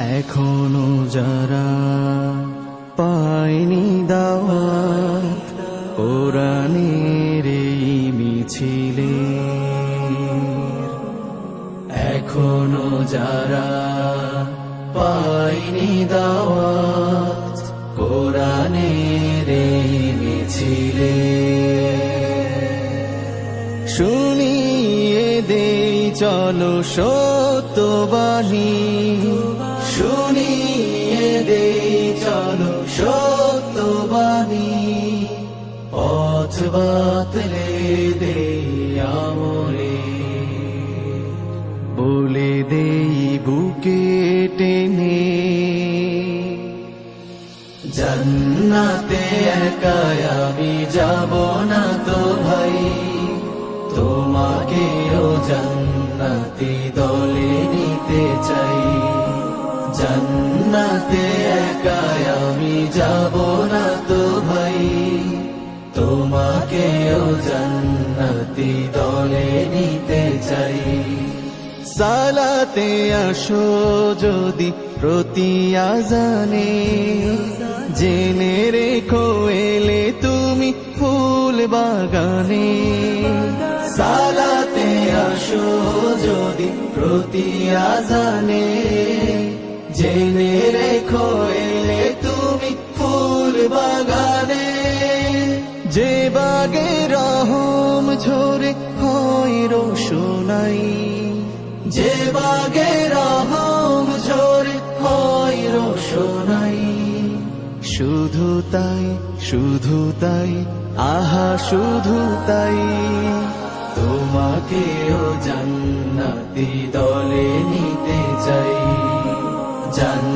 এখনও যারা পায়নি দাওয়াত, কোরআনের মিছিলে। এখনও যারা পায়নি দাওয়াত, কোরআনের মিছিলে। শুনিয়ে দেই চলো সত্যবাণী। শুনিয়ে দেই, চলো সত্যবাণী। পথ বাতলে দেই আমরে। বলে দেই বুকে টেনে, জান্নাতে একাই আমি যাব না তো ভাই। তোমাকেও জান্নাতি দলে জান্নাতে একাই আমি যাব না তো ভাই। তোমাকেও জান্নাতি দলে নিতে চাই। সালাতে আসো যদি প্রতি আজানে। জেনে রেখো এলে তুমি ফুল বাগানে। সালাতে আসো যদি প্রতি আজানে। জেনে রেখো, এলে তুমি ফুল বাগানে। যে বাগে রহম ঝরে, হয় রোশনাই যে বাগে রহম ঝরে, হয় রোশনাই শুধু তাই শুধু তাই, আহা, শুধু তাই। তোমাকেও জান্নাতি দলে নিতে চাই।